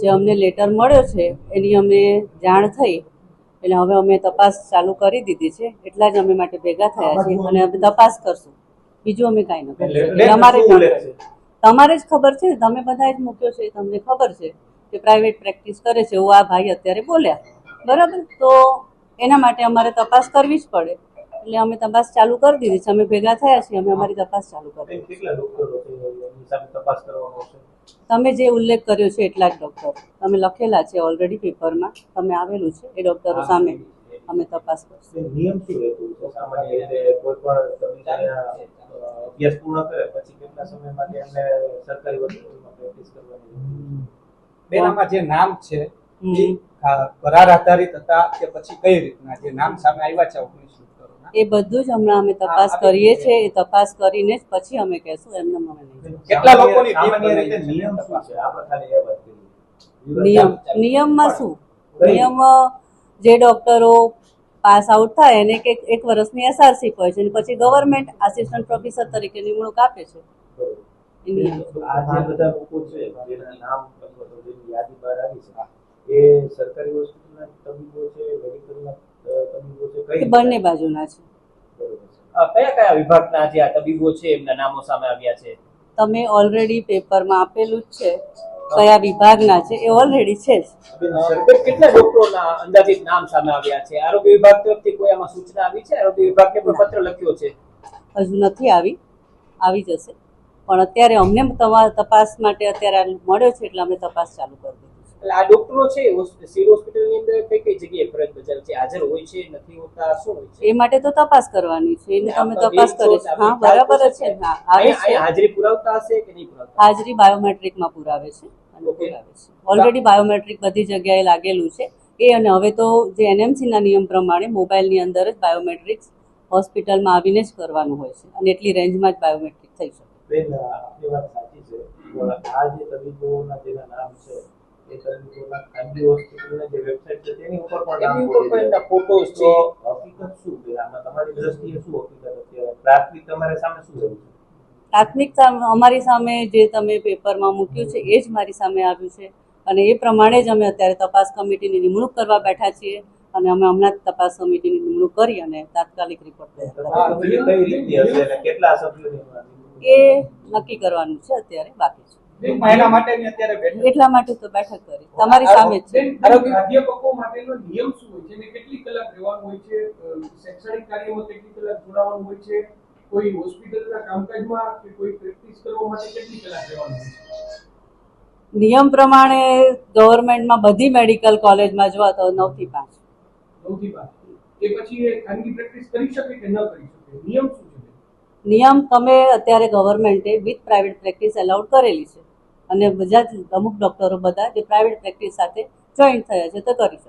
જે અમને લેટર મળ્યો છે એની અમે જાણ થઈ. એટલે હવે અમે તપાસ ચાલુ કરી દીધી છે. એટલા જ અમે માટે ભેગા થયા છીએ અને અમે તપાસ કરશું. બીજું અમે કાંઈ ન કરી શકીએ અમારે તમારે જ ખબર છે તમે બધા જ મૂક્યો છે તમને ખબર છે કે પ્રાઇવેટ પ્રેક્ટિસ કરે છે. એવું આ ભાઈ અત્યારે બોલ્યા. બરાબર? તો એના માટે અમારે તપાસ કરવી જ પડે. એટલે અમે તપાસ ચાલુ કરી દીધી છે. અમે ભેગા થયા છીએ અમે અમારી તપાસ ચાલુ કરી તમે જે ઉલ્લેખ કર્યો છે એટલા જ ડૉક્ટર. તમે લખેલા છે ઓલરેડી પેપરમાં તમે આવેલું છે એ ડૉક્ટરો સામે અમે તપાસ કરશું. નિયમ શું રહેતું સામાન્ય રીતે કોઈ પણ તબીબ ત્યાં, અ, અભ્યાસ પૂર્ણ કરે પછી કેટલા સમય માટે એમને સરકારી હોસ્પિટલમાં પ્રેક્ટિસ કરવાની બેન આમાં જે નામ છે એ કરાર આધારિત હતા કે પછી કઈ રીતના? જે નામ સામે આવ્યા છે ઓગણીસ એ બધું જ હમણાં અમે તપાસ કરીએ છીએ એ તપાસ કરીને જ પછી અમે કહેશું એમને મને કેટલા લોકોની? નિયમ નિયમમાં શું? નિયમ જે ડોક્ટરો પાસ આઉટ થાય એને કે એક વર્ષની એસઆરસી હોય છે અને પછી ગવર્મેન્ટ આસિસ્ટન્ટ પ્રોફેસર તરીકે નિમણૂક આપે છે. બરોબર. એ નિયમ. આ જે બધા લોકો છે જેના નામ અથવા તો જેની યાદી બહાર આવી છે એ સરકારી હોસ્પિટલના તબીબો છે મેડિકલના તબીબો છે કઈ બંને બાજુના છે. કયા કયા વિભાગના જે આ તબીબો છે એમના નામો સામે આવ્યા છે? તમે ઓલરેડી પેપરમાં આપેલું જ છે કયા વિભાગના છે એ ઓલરેડી છે જ. કેટલા ડોક્ટરોના અંદાજિત નામ સામે આવ્યા છે? આરોગ્ય વિભાગ તરફથી કોઈ આમાં સૂચના આવી છે? આરોગ્ય વિભાગને પણ પત્ર લખ્યો છે? હજુ નથી આવી. આવી જશે. પણ અત્યારે અમને તપાસ માટે અત્યારે મળ્યો છે એટલે અમે તપાસ ચાલુ કરી દીધી. એટલે આ ડોક્ટરો છે સિવિલ હોસ્પિટલની અંદર કઈ કઈ જગ્યાએ ફરજ બજાવે છે હાજર હોય છે નથી હોતા શું હોય છે? એ માટે તો તપાસ કરવાની છે એને તમે તપાસ કરે હા બરાબર છે. હા હાજરી પુરાવતા હશે કે નહીં પુરાવતા? હાજરી બાયોમેટ્રિકમાં પુરાવે છે. અને પુરાવે છે. ઓલરેડી બાયોમેટ્રિક બધી જગ્યાએ લાગેલું છે. એ અને હવે તો જે એનએમસીના નિયમ પ્રમાણે મોબાઈલની અંદર જ બાયોમેટ્રિક્સ હોસ્પિટલમાં આવીને જ કરવાનું હોય છે. અને એટલી રેન્જમાં જ બાયોમેટ્રિક થઈ શકે. બેન આપની વાત સાચી છે. આ જે તબીબોના જેના નામ છે પ્રાથમિક તમારી સામે શું રહ્યું છે? પ્રાથમિક સામે અમારી સામે જે તમે પેપરમાં મૂક્યું છે એ જ મારી સામે આવ્યું છે. અને એ પ્રમાણે જ અમે અત્યારે તપાસ કમિટીની નિમણૂક કરવા બેઠા છીએ અને અમે હમણાં જ તપાસ કમિટીની નિમણૂક કરી અને તાત્કાલિક રિપોર્ટ તૈયાર એ નક્કી કરવાનું છે અત્યારે બાકી છે. એટલા માટે તો બેઠક કરી. તમારી સામે છે. આરોગ્ય- પ્રાધ્યાપકો માટેનો નિયમ શું હોય છે અને કેટલી કલાક રહેવાનું હોય છે? શૈક્ષણિક કાર્યમાં કેટલી કલાક જોડાવાનું હોય છે? કોઈ હોસ્પિટલના કામકાજમાં કે કોઈ પ્રેક્ટિસ કરવા માટે કેટલી કલાક રહેવાનું હોય છે? નિયમ પ્રમાણે ગવર્મેન્ટમાં બધી મેડિકલ કોલેજમાં જોવા તો નવથી પાંચ. નવથી પાંચ. એ પછી એ ખાનગી પ્રેક્ટિસ કરી શકે કે ન કરી શકે? નિયમ શું છે નિયમ તમે અત્યારે ગવર્મેન્ટે વિથ પ્રાઇવેટ પ્રેક્ટિસ એલાઉડ કરેલી છે. અને બધા જ અમુક ડૉક્ટરો બધા જે પ્રાઇવેટ પ્રેક્ટિસ સાથે જોઈન્ટ થયા છે તો કરી શકે.